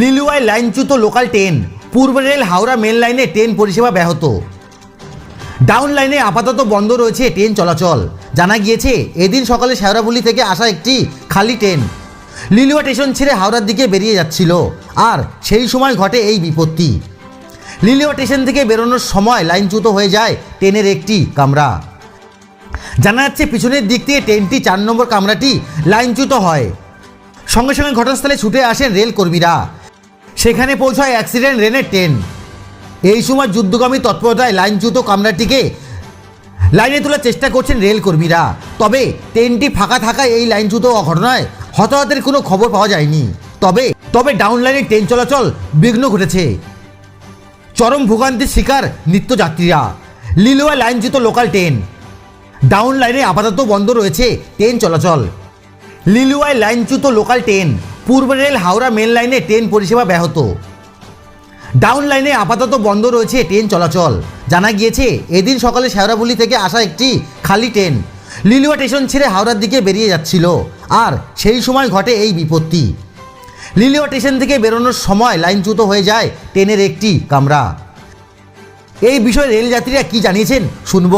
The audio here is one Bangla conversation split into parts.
লিলুয়ায় লাইনচ্যুত লোকাল ট্রেন, পূর্ব রেল হাওড়া মেন লাইনে ট্রেন পরিষেবা ব্যাহত। ডাউন লাইনে আপাতত বন্ধ রয়েছে ট্রেন চলাচল। জানা গিয়েছে, এদিন সকালে শেওড়াফুলি থেকে আসা একটি খালি ট্রেন লিলুয়া স্টেশন ছেড়ে হাওড়ার দিকে বেরিয়ে যাচ্ছিল, আর সেই সময় ঘটে এই বিপত্তি। লিলুয়া স্টেশন থেকে বেরোনোর সময় লাইনচ্যুত হয়ে যায় ট্রেনের একটি কামরা। জানা যাচ্ছে, পিছনের দিক থেকে ট্রেনটি চার নম্বর কামরাটি লাইনচ্যুত হয়। সঙ্গে সঙ্গে ঘটনাস্থলে ছুটে আসেন রেল কর্মীরা সেখানে পৌঁছায় অ্যাক্সিডেন্ট রেলের ট্রেন এই সময় যুদ্ধগামী তৎপরতায় লাইনচ্যুত কামরাটিকে লাইনে তোলার চেষ্টা করছেন রেল কর্মীরা। তবে ট্রেনটি ফাঁকা থাকায় এই লাইনচ্যুত ঘটনায় হতাহতের কোনো খবর পাওয়া যায়নি। তবে তবে ডাউন লাইনে ট্রেন চলাচল বিঘ্ন ঘটেছে। চরম ভোগান্তির শিকার নিত্যযাত্রীরা। লিলুয়া লাইনচ্যুত লোকাল ট্রেন ডাউন লাইনে আপাতত বন্ধ রয়েছে ট্রেন চলাচল। লিলুয়ায় লাইনচ্যুত লোকাল ট্রেন পূর্ব রেল হাওড়া মেন লাইনে ট্রেন পরিষেবা ব্যাহত। ডাউন লাইনে আপাতত বন্ধ রয়েছে ট্রেন চলাচল। জানা গিয়েছে, এদিন সকালে শেওড়াফুলি থেকে আসা একটি খালি ট্রেন লিলুয়া স্টেশন ছেড়ে হাওড়ার দিকে বেরিয়ে যাচ্ছিল। আর সেই সময় ঘটে এই বিপত্তি। লিলুয়া স্টেশন থেকে বেরোনোর সময় লাইনচ্যুত হয়ে যায় ট্রেনের একটি কামরা। এই বিষয়ে রেল যাত্রীরা কি জানিয়েছেন, শুনব।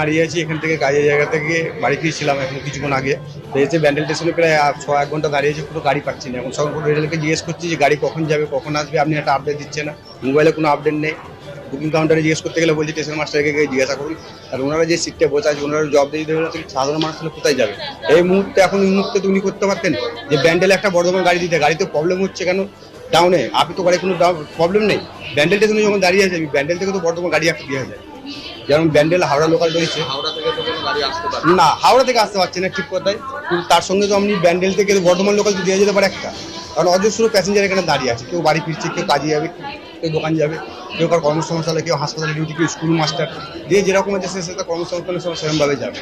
দাঁড়িয়ে আছি, এখান থেকে কাজের জায়গা থেকে বাড়ি ফিরছিলাম এখন কিছুক্ষণ আগে। এসে ব্যান্ডেল স্টেশনে প্রায় ছ, এক ঘণ্টা দাঁড়িয়ে আছে, পুরো গাড়ি পাচ্ছি না। এখন সব রেলকে জিজ্ঞেস করছি যে গাড়ি কখন যাবে, কখন আসবে, আপনি একটা আপডেট দিচ্ছে না। মোবাইলে কোনো আপডেট নেই। বুকিং কাউন্টারে জিজ্ঞেস করতে গেলে বলছি স্টেশন মাস্টারকে গিয়ে জিজ্ঞাসা করুন। আর ওনারা যে সিটটা বসে আছে ওনারা জব দিয়ে দেবে সাধারণ মানুষ হলে কোথায় যাবে? এই মুহূর্তে, এখন এই মুহূর্তে উনি করতে পারতেন যে ব্যান্ডেলে একটা বর্ধমান গাড়ি দিতে। গাড়িতে প্রবলেম হচ্ছে কেন? ডাউনে আপনি তো গাড়ি কোনো প্রবলেম নেই। ব্যান্ডেল স্টেশনে যখন দাঁড়িয়ে আছে ব্যান্ডেল থেকে তো বর্ধমান গাড়ি একটা দেওয়া যায় যেমন ব্যান্ডেল হাওড়া লোকাল রয়েছে। না। হাওড়া থেকে আসতে পারছে না ঠিক কথায় কিন্তু তার সঙ্গে তো আপনি ব্যান্ডেল থেকে বর্ধমান লোকাল তো দেওয়া যেতে পারে একটা। কারণ অজস্র প্যাসেঞ্জার এখানে দাঁড়িয়ে আছে। কেউ বাড়ি ফিরছে কেউ কাজে যাবে কেউ দোকান যাবে কেউ কার কর্মসংস্থানে কেউ হাসপাতালে ডিউটি কেউ স্কুল মাস্টার যে যেরকম আছে সে সেটা কর্মসংস্থানের সময় সেরকমভাবে যাবে।